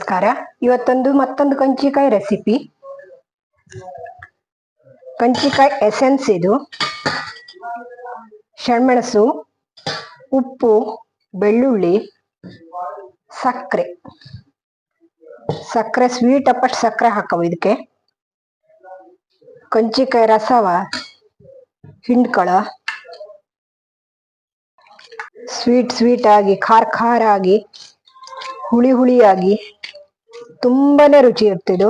ನಮಸ್ಕಾರ. ಇವತ್ತೊಂದು ಮತ್ತೊಂದು ಕಂಚಿಕಾಯಿ ರೆಸಿಪಿ ಕಂಚಿಕಾಯಿ ಎಸೆನ್ಸ್ ಇದು. ಶಣ್ಮೆಣಸು, ಉಪ್ಪು, ಬೆಳ್ಳುಳ್ಳಿ, ಸಕ್ಕರೆ. ಸಕ್ಕರೆ ಸ್ವೀಟ್ ಅಪ್ಪಟ್ ಸಕ್ಕರೆ ಹಾಕವು ಇದಕ್ಕೆ ಕಂಚಿಕಾಯಿ ರಸವ, ಹಿಂಡ್ಕೊಳ. ಸ್ವೀಟ್ ಸ್ವೀಟ್ ಆಗಿ, ಖಾರ ಖಾರ ಆಗಿ, ಹುಳಿ ಹುಳಿಯಾಗಿ ತುಂಬಾನೇ ರುಚಿ ಇರ್ತಿದು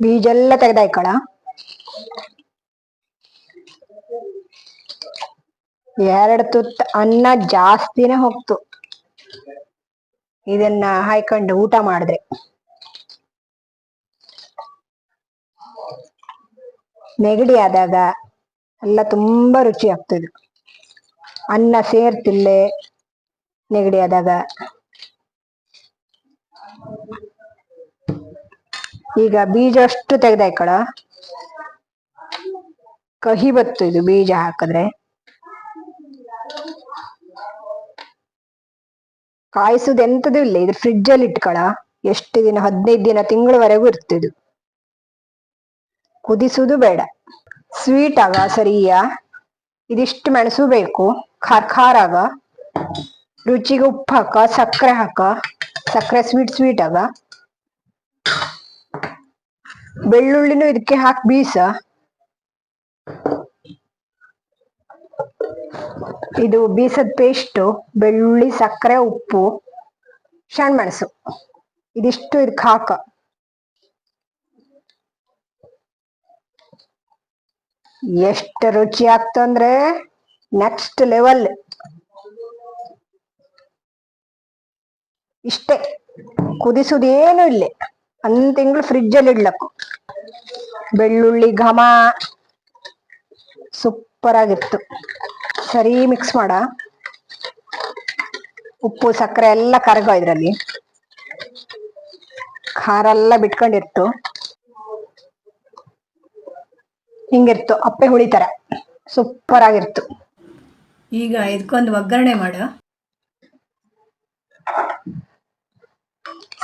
ಬೀಜ ಎಲ್ಲ ತೆಗೆದಾಯ್ಕಳ. ಎರಡು ತುತ್ತ ಅನ್ನ ಜಾಸ್ತಿನೇ ಹೋಗ್ತು. ಇದನ್ನ ಹಾಯ್ಕೊಂಡು ಊಟ ಮಾಡಿದ್ರೆ. ನೆಗಡಿ ಆದಾಗ ಎಲ್ಲ ತುಂಬಾ ರುಚಿ ಆಗ್ತದೆ ಅನ್ನ ಸೇರ್ತಿಲ್ಲೆ ನೆಗಡಿ ಆದಾಗ. ಈಗ ಬೀಜ ಅಷ್ಟು ತೆಗೆದಾಯ್ಕೊಳ ಕಹಿ ಬತ್ತು ಇದು ಬೀಜ ಹಾಕಿದ್ರೆ. ಕಾಯಿಸುದು ಎಂತದೂ ಇಲ್ಲ ಇದು ಫ್ರಿಡ್ಜ್ ಅಲ್ಲಿ ಇಟ್ಕೊಳ. ಎಷ್ಟು ದಿನ, ಹದಿನೈದು ದಿನ, ತಿಂಗಳವರೆಗೂ ಇರ್ತಿದು. ಕುದಿಸುದು ಬೇಡ. ಸ್ವೀಟ್ ಆಗ, ಸರಿಯ? ಇದಿಷ್ಟು ಮೆಣಸು ಬೇಕು. ಖಾರ ಖಾರ ಆಗ. ರುಚಿಗೆ ಉಪ್ಪು ಹಾಕ, ಸಕ್ಕರೆ ಹಾಕ. ಸಕ್ಕರೆ ಸ್ವೀಟ್ ಸ್ವೀಟ್ ಆಗ. ಬೆಳ್ಳುಳ್ಳಿನೂ ಇದಕ್ಕೆ ಹಾಕಿ, ಬೀಸ. ಇದು ಬೀಸದ ಪೇಸ್ಟು ಬೆಳ್ಳುಳ್ಳಿ, ಸಕ್ಕರೆ, ಉಪ್ಪು ಮೆಣಸು. ಇದಿಷ್ಟು ಇದಕ್ಕೆ ಹಾಕ. ಎಷ್ಟು ರುಚಿ ಆಗ್ತಂದ್ರೆ ನೆಕ್ಸ್ಟ್ ಲೆವೆಲ್ ಇಷ್ಟೇ. ಕುದಿಸೋದೇನು ಇಲ್ಲ. ಒಂದ್ ತಿಂಗಳು ಫ್ರಿಡ್ಜ್ ಅಲ್ಲಿ ಇಡ್ಲಕ್ಕು. ಬೆಳ್ಳುಳ್ಳಿ ಘಮ ಸೂಪರ್ ಆಗಿತ್ತು. ಸರಿ ಮಿಕ್ಸ್ ಮಾಡ. ಉಪ್ಪು ಸಕ್ಕರೆ ಎಲ್ಲ ಕರಗೋ ಇದ್ರಲ್ಲಿ. ಖಾರ ಎಲ್ಲ ಬಿಟ್ಕೊಂಡಿರ್ತು. ಹಿಂಗಿರ್ತು ಅಪ್ಪೆ ಹುಳಿ ತರ ಸೂಪರ್ ಆಗಿರ್ತು. ಈಗ ಇದಕ್ಕೊಂದು ಒಗ್ಗರಣೆ ಮಾಡ.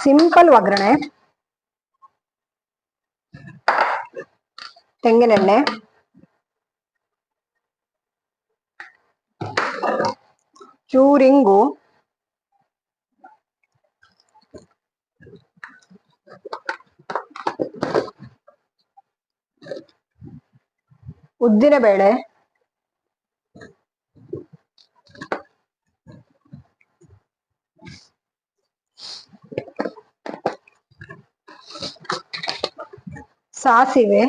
ಸಿಂಪಲ್ ಒಗ್ಗರಣೆ. ತೆಂಗಿನೆಣ್ಣೆ ಚೂರಿಂಗು ಉದ್ದಿನ ಬೇಳೆ ಸಾಸಿವೆ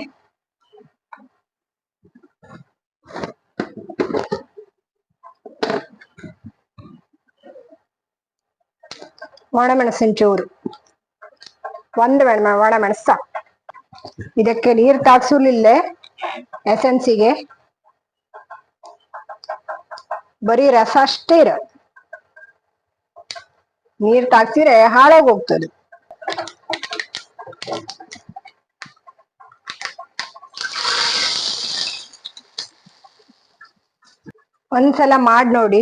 ಒಣಮೆಣಸಿನ ಚೂರು. ಒಂದು ಒಣ ಒಣಮೆಣಸು ಸಾಕು ಇದಕ್ಕೆ ನೀರು ತಾಗ್ಸುಲಿಲ್ಲೇ ಎಸೆನ್ಸಿಗೆ ಬರೀ ರಸ ಅಷ್ಟೇ ಇರ ನೀರ್ ತಾಕ್ಸಿದ್ರೆ ಹಾಳಾಗಿ ಹೋಗ್ತದೆ. ಒಂದ್ಸಲ ಮಾಡಿ ನೋಡಿ.